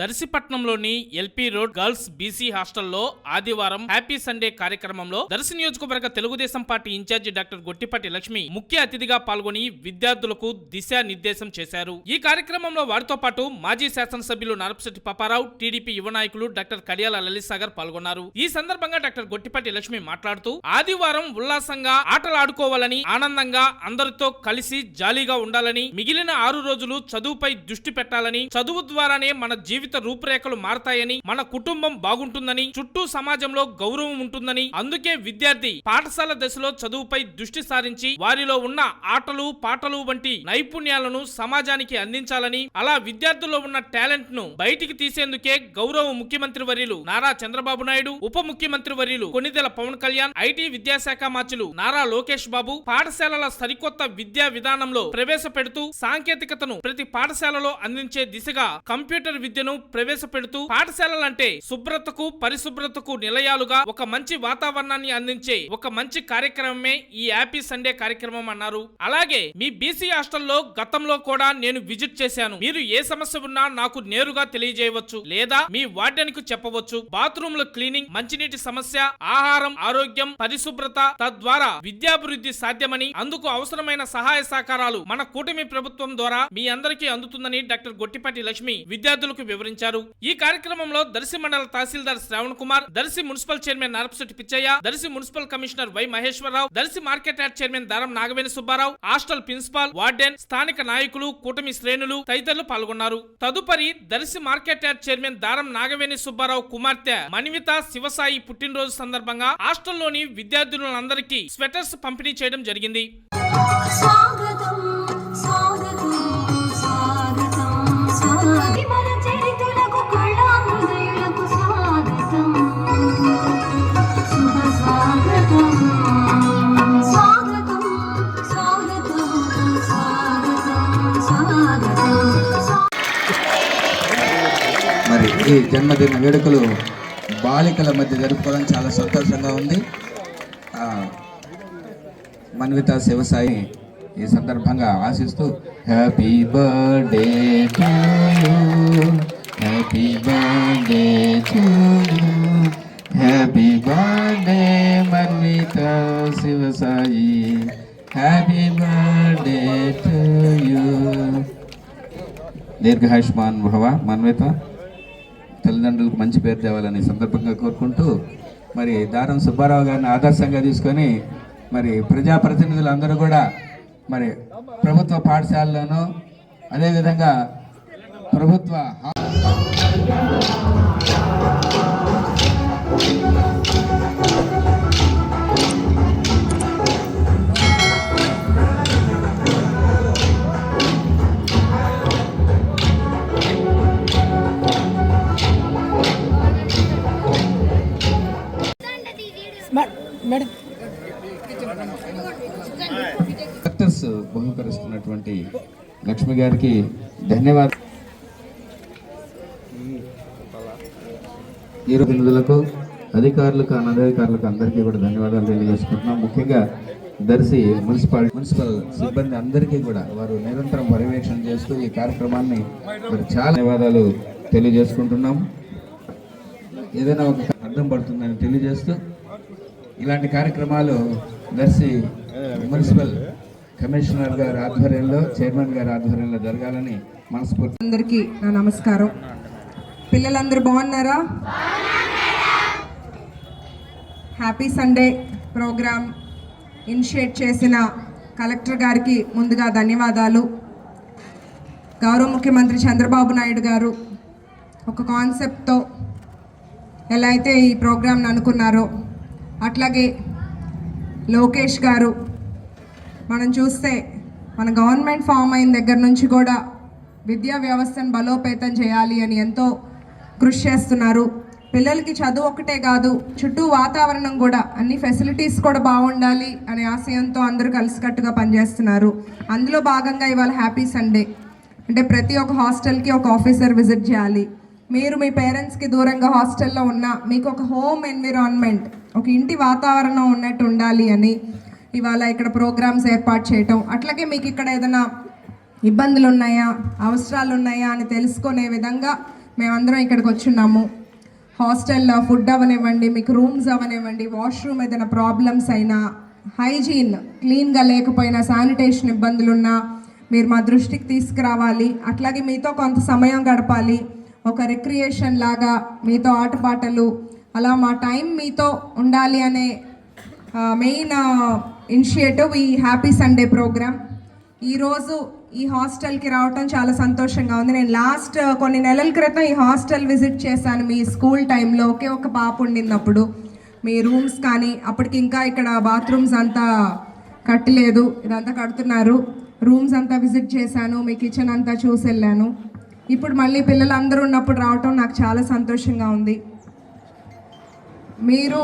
దర్శిపట్నంలోని LP road girls BC హాస్టల్లో ఆదివారం happy Sunday కార్యక్రమంలో దర్శి నియోజకవర్గ Telugu Desam party incharge doctor Gottipati Lakshmi ముఖ్య అతిథిగా పాల్గొని విద్యార్థులకు దిశానిర్దేశం చేశారు. ఈ కార్యక్రమంలో వారితో పాటు మాజీ శాసనసభ్యులు నరపశెట్టి పాపారావు టీడీపీ యువ నాయకులు డాక్టర్ కడియాల లలితసాగర్ పాల్గొన్నారు. ఈ సందర్భంగా డాక్టర్ గొట్టిపాటి లక్ష్మి మాట్లాడుతూ ఆదివారం ఉల్లాసంగా ఆటలు ఆడుకోవాలని ఆనందంగా అందరితో కలిసి జాలీగా ఉండాలని మిగిలిన ఆరు రోజులు చదువుపై దృష్టి పెట్టాలని చదువు ద్వారానే మన జీవితం రూపురేఖలు మారతాయని మన కుటుంబం బాగుంటుందని చుట్టూ సమాజంలో గౌరవం ఉంటుందని. అందుకే విద్యార్థి పాఠశాల దశలో చదువుపై దృష్టి సారించి వారిలో ఉన్న ఆటలు పాటలు వంటి నైపుణ్యాలను సమాజానికి అందించాలని అలా విద్యార్థుల్లో ఉన్న టాలెంట్ను బయటికి తీసేందుకే గౌరవ ముఖ్యమంత్రి వర్యులు నారా చంద్రబాబు నాయుడు ఉప ముఖ్యమంత్రి వర్యులు కొనిదెల పవన్ కళ్యాణ్ ఐటీ విద్యాశాఖ మాచులు నారా లోకేష్ బాబు పాఠశాలల సరికొత్త విద్యా విధానంలో ప్రవేశపెడుతూ సాంకేతికతను ప్రతి పాఠశాలలో అందించే దిశగా కంప్యూటర్ విద్యను ప్రవేశపెడుతూ పాఠశాలలంటే శుభ్రతకు పరిశుభ్రతకు నిలయాలుగా ఒక మంచి వాతావరణాన్ని అందించే ఒక మంచి కార్యక్రమమే ఈ హ్యాపీ సండే కార్యక్రమం అన్నారు. అలాగే మీ బీసీ హాస్టల్లో గతంలో కూడా నేను విజిట్ చేశాను. మీరు ఏ సమస్య ఉన్నా నాకు నేరుగా తెలియజేయవచ్చు లేదా మీ వార్డెన్కు చెప్పవచ్చు. బాత్రూమ్ల క్లీనింగ్ మంచినీటి సమస్య ఆహారం ఆరోగ్యం పరిశుభ్రత తద్వారా విద్యాభివృద్ధి సాధ్యమని అందుకు అవసరమైన సహాయ సహకారాలు మన కూటమి ప్రభుత్వం ద్వారా మీ అందరికీ అందుతుందని డాక్టర్ గొట్టిపాటి లక్ష్మి విద్యార్థులకు వివరించారు ఈ కార్యక్రమంలో దర్శి మండల తహసీల్దార్ Shravan Kumar Darsi municipal chairman Narapasetti Pichaiah Darsi municipal commissioner Y Maheswararao Darsi market yard chairman Daram Nagaveni Subbarao hostel principal warden స్థానిక నాయకులు కూటమి శ్రేణులు తదితరులు పాల్గొన్నారు. తదుపరి Darsi market yard chairman Daram Nagaveni Subbarao కుమార్తె మణివిత శివసాయి పుట్టినరోజు సందర్భంగా హాస్టల్లోని విద్యార్థులందరికీ స్వెటర్స్ పంపిణీ చేయడం జరిగింది. స్వాగతం ఈ జన్మదిన వేడుకలు బాలికల మధ్య జరుపుకోవడం చాలా సంతోషంగా ఉంది. మన్విత శివసాయి ఈ సందర్భంగా ఆశిస్తూ happy birthday to you happy birthday to you happy birthday Manvitha Sivasai happy birthday to you దీర్ఘాయుష్మాన్ భవ మన్విత. తల్లిదండ్రులకు మంచి పేరు తేవాలని సందర్భంగా కోరుకుంటూ మరి దారం సుబ్బారావు గారిని ఆదర్శంగా తీసుకొని మరి ప్రజాప్రతినిధులు అందరూ కూడా మరి ప్రభుత్వ పాఠశాలలోనూ అదేవిధంగా ప్రభుత్వ డాక్టర్స్ బహుకరిస్తున్నటువంటి లక్ష్మి గారికి ధన్యవాదాలు ఈరోజు ప్రతినిధులకు అధికారులకు అనధికారులకు అందరికీ కూడా ధన్యవాదాలు తెలియజేసుకుంటున్నాం. ముఖ్యంగా దర్శి మున్సిపల్ మున్సిపల్ సిబ్బంది అందరికీ కూడా వారు నిరంతరం పర్యవేక్షణ చేస్తూ ఈ కార్యక్రమాన్ని మరి చాలా ధన్యవాదాలు తెలియజేసుకుంటున్నాం. ఏదైనా ఒక అర్థం పడుతుందని తెలియజేస్తూ ఇలాంటి కార్యక్రమాలు దర్శి మున్సిపల్ కమిషనర్ గారి ఆధ్వర్యంలో చైర్మన్ గారి ఆధ్వర్యంలో జరగాలని మనస్ఫూర్తి అందరికీ నా నమస్కారం. పిల్లలందరూ బాగున్నారా? హ్యాపీ సండే ప్రోగ్రామ్ ఇనిషియేట్ చేసిన కలెక్టర్ గారికి ముందుగా ధన్యవాదాలు. గౌరవ ముఖ్యమంత్రి చంద్రబాబు నాయుడు గారు ఒక కాన్సెప్ట్తో ఎలా అయితే ఈ ప్రోగ్రామ్ను అనుకున్నారో అట్లాగే లోకేష్ గారు మనం చూస్తే మన గవర్నమెంట్ ఫామ్ అయిన దగ్గర నుంచి కూడా విద్యా వ్యవస్థను బలోపేతం చేయాలి అని ఎంతో కృషి చేస్తున్నారు. పిల్లలకి చదువు ఒకటే కాదు చుట్టూ వాతావరణం కూడా అన్ని ఫెసిలిటీస్ కూడా బాగుండాలి అనే ఆశయంతో అందరూ కలిసికట్టుగా పనిచేస్తున్నారు. అందులో భాగంగా ఇవాళ హ్యాపీ సండే అంటే ప్రతి ఒక్క హాస్టల్కి ఒక ఆఫీసర్ విజిట్ చేయాలి. మీరు మీ పేరెంట్స్కి దూరంగా హాస్టల్లో ఉన్నా మీకు ఒక హోమ్ ఎన్విరాన్మెంట్ ఒక ఇంటి వాతావరణం ఉన్నట్టు ఉండాలి అని ఇవాళ ఇక్కడ ప్రోగ్రామ్స్ ఏర్పాటు చేయటం. అట్లాగే మీకు ఇక్కడ ఏదైనా ఇబ్బందులు ఉన్నాయా అవసరాలు ఉన్నాయా అని తెలుసుకునే విధంగా మేమందరం ఇక్కడికి వచ్చున్నాము. హాస్టల్లో ఫుడ్ అవనివ్వండి మీకు రూమ్స్ అవనివ్వండి వాష్రూమ్ ఏదైనా ప్రాబ్లమ్స్ అయినా హైజీన్ క్లీన్గా లేకపోయినా శానిటేషన్ ఇబ్బందులు ఉన్నా మీరు మా దృష్టికి తీసుకురావాలి. అట్లాగే మీతో కొంత సమయం గడపాలి. ఒక రిక్రియేషన్ లాగా మీతో ఆటపాటలు అలా మా టైం మీతో ఉండాలి అనే మెయిన్ ఇనిషియేటివ్ ఈ హ్యాపీ సండే ప్రోగ్రామ్ ఈరోజు ఈ హాస్టల్కి రావటం చాలా సంతోషంగా ఉంది. నేను లాస్ట్ కొన్ని నెలల క్రితం ఈ హాస్టల్ విజిట్ చేశాను మీ స్కూల్ టైంలో. ఒకే ఒక పాప ఉండినప్పుడు. మీ రూమ్స్ కానీ అప్పటికి ఇంకా ఇక్కడ బాత్రూమ్స్ అంతా కట్టలేదు. ఇదంతా కడుతున్నారు. రూమ్స్ అంతా విజిట్ చేశాను. మీ కిచెన్ అంతా చూసి వెళ్ళాను. ఇప్పుడు మళ్ళీ పిల్లలందరూ ఉన్నప్పుడు రావటం నాకు చాలా సంతోషంగా ఉంది. మీరు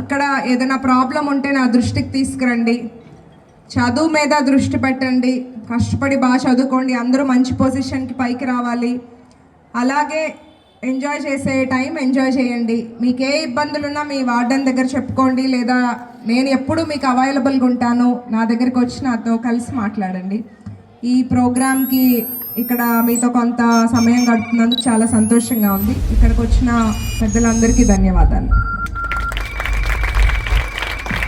ఇక్కడ ఏదైనా ప్రాబ్లం ఉంటే నా దృష్టికి తీసుకురండి. చదువు మీద దృష్టి పెట్టండి. కష్టపడి బాగా చదువుకోండి. అందరూ మంచి పొజిషన్కి పైకి రావాలి. అలాగే ఎంజాయ్ చేసే టైం ఎంజాయ్ చేయండి. మీకు ఏ ఇబ్బందులు ఉన్నా మీ వార్డెన్ దగ్గర చెప్పుకోండి. లేదా నేను ఎప్పుడు మీకు అవైలబుల్గా ఉంటాను. నా దగ్గరికి వచ్చి నాతో కలిసి మాట్లాడండి. ఈ ప్రోగ్రామ్కి ఇక్కడ మీతో కొంత సమయం గడుపుతున్నందుకు చాలా సంతోషంగా ఉంది. ఇక్కడికి వచ్చిన పెద్దలందరికీ ధన్యవాదాలు.